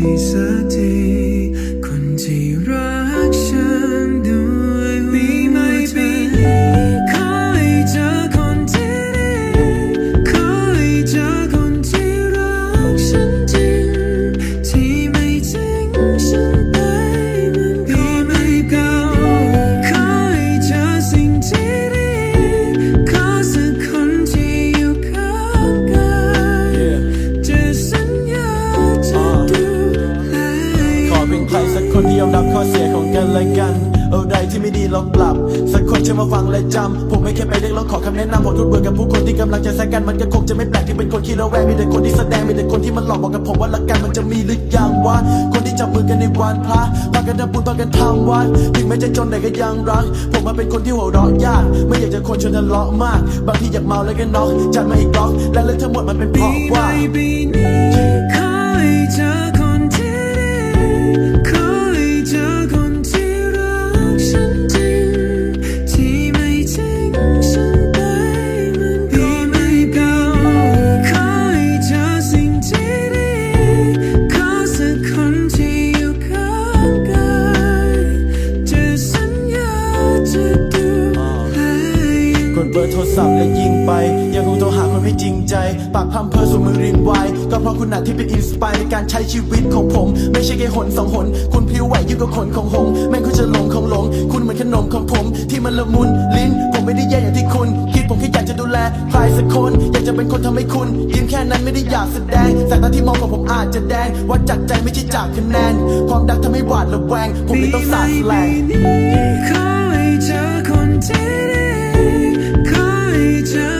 เจอใค คนที่ยอมรับข้อเสียของกันและกันอะไรที่ไม่ดีลองปรับ สักคนจะมาฟังและจำ ผมไม่แค่ไปเรียกร้องขอคำแนะนำผมทุกเบื่อกับผู้คนที่กำลังจะแซงกันมันก็คงจะไม่แปลกที่เป็นคนขี้ระแวงมีแต่คนที่แสดงมีแต่คนที่มันหลอกบอกกับผมว่ารักกันมันจะมีหรือยังวะคนที่จับมือกันในวันพระพากันทำบุญพากันทำวัดถึงแม้จะจนแต่ก็ยังรัก ผมมาเป็นคนที่หัวเราะยาก ไม่อยากจะคนชวนทะเลาะมาก บางทีอยากเมาแล้วก็น็อกจัดมาอีกบล็อกและเรื่องทั้งหมดมันเป็นเพราะว่าปีนี้ขอให้เจอ ไหวยิ่งกว่าขนของหงแม่งคุณจะหลงของหลง คุณเหมือนขนมของผม ที่มันละมุนลิ้น ผมไม่ได้แย่อย่างที่คุณ คิดผมแค่อยากจะดูแลใครสักคน อยากจะเป็นคนทำให้คุณ ยิ้มแค่นั้นไม่ได้อยากแสดงสายตาที่มองของผมอาจจะแดงว่าจากใจไม่ใช่จากคะแนน ความดักทำให้หวาดระแวง ผมเลยต้องสาดแสลงขอให้เจอคนที่ดีขอให้เจอ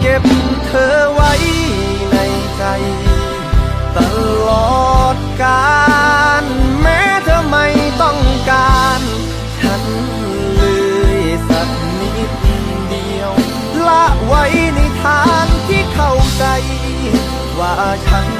เก็บเธอไว้ในใจ ตลอดกาลแม้เธอไม่ต้องการ ฉันเลยสักนิดเดียว ละไว้ในทางที่เข้าใจ ว่าฉัน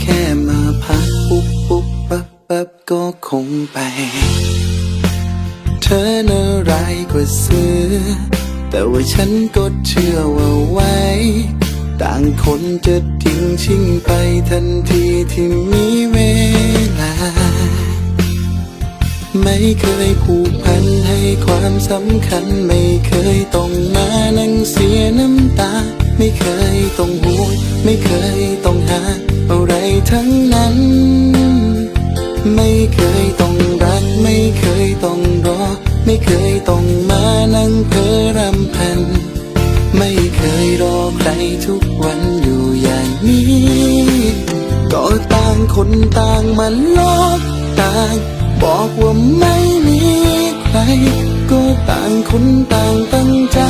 แค่มาพักปุ๊บปุ๊บปั๊บปั๊บก็คงไป เธอน่าร้ายกว่าเสือแต่ว่าฉันก็เชื่อว่าไว้ ต่างคนจะทิ้งชิ่งไปทันทีที่มีเวลา ไม่เคยผูกพันให้ความสำคัญ ไม่เคยต้องมานั่งเสียน้ำตา ไม่เคยต้องห่วงไม่เคยต้องหา อะไรทั้งนั้น ไม่เคยต้องรัก ไม่เคยต้องรอ ไม่เคยต้องมานั่งเพ้อรำพัน ไม่เคยรอใครทุกวันอยู่อย่างนี้ ก็ต่างคนต่างมันลอกต่างบอกว่าไม่มีใคร ก็ต่างคนต่างตั้งใจ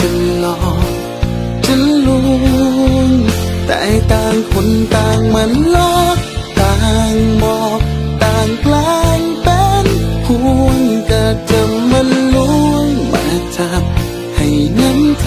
จะ แต่ต่างคนต่างมันลอกต่างบอกต่างแกลางเป็นห่วงก็จะมันลวงมาจับให้น้ำใจ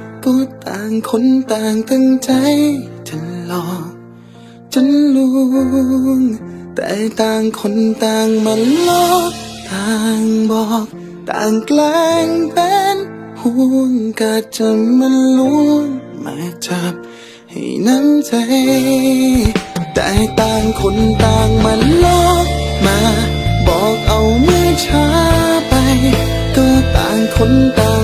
ก็ต่างคนต่างตั้งใจจะหลอกจะลวง แต่ต่างคนต่างมันลอกต่างบอก ต่างแกล้งเป็นห่วงก็จะมันลวงมาจับให้น้ำใจ แต่ต่างคนต่างมันลอกมา บอกเอาเมื่อช้าไป ก็ต่างคนต่าง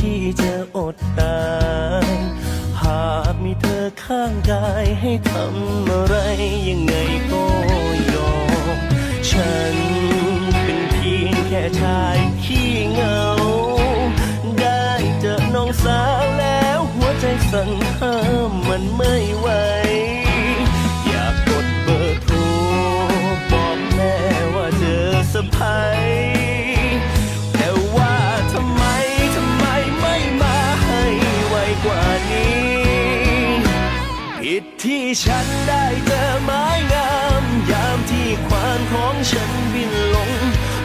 ที่จะอดตาย หากมีเธอข้างกายให้ทำอะไรยังไงก็ยอม ฉันเป็นเพียงแค่ชายขี้เหงา ได้เจอน้องสาวแล้วหัวใจสั่นห้ามมันไม่ไหว ที่ฉันได้เจอไม้งาม ยามที่ควานของฉันบินลง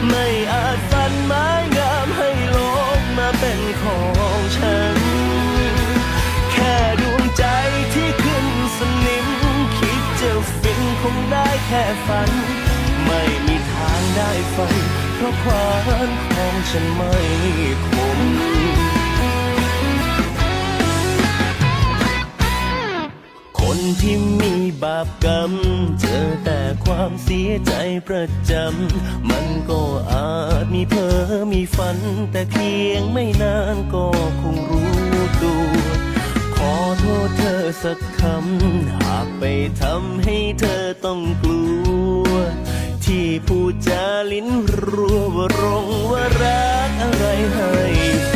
ไม่อาจฟันไม้งามให้ลงมาเป็นของฉัน แค่ดวงใจที่ขึ้นสนิม คิดจะฟินคงได้แค่ฝัน ไม่มีทางได้ฟังเพราะความของฉันไม่คมาปกรรม เจอแต่ความเสียใจประจำ มันก็อาจมีเพ้อมีฝัน แต่เพียงไม่นานก็คงรู้ตัวขอโทษเธอสักคำ หากไปทำให้เธอต้องกลัว ที่พูดจาลิ้นรัวว่ารงว่ารักอะไรให้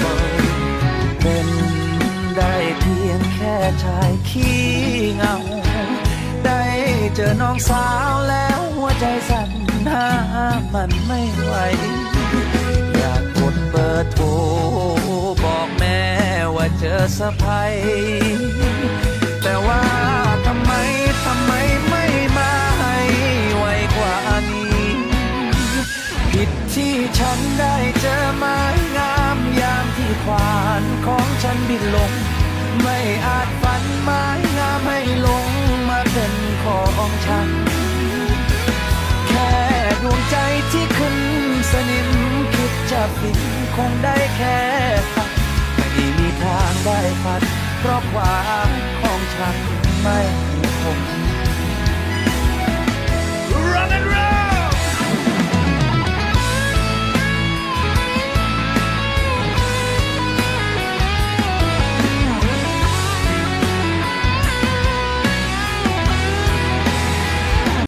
ฟังเป็นได้เพียงแค่ชายขี้ น้องสาวแล้วหัวใจสั่นห้ามมันไม่ไหว อยากกดเบอร์โทรบอกแม่ว่าเจอสะพายแต่ว่าทำไมทำไมไม่มาให้ไวกว่านี้ ผิดที่ฉันได้เจอไม้งามยามที่ขวานของฉันบินลง ไม่อาจฝันไม้งามให้ลงมาเป็น ของฉัน แค่ดวงใจที่ขึ้นสนิมคิดจะฟินคงได้แค่พักไม่มีทางได้พัดเพราะความของฉันไม่คง Run and run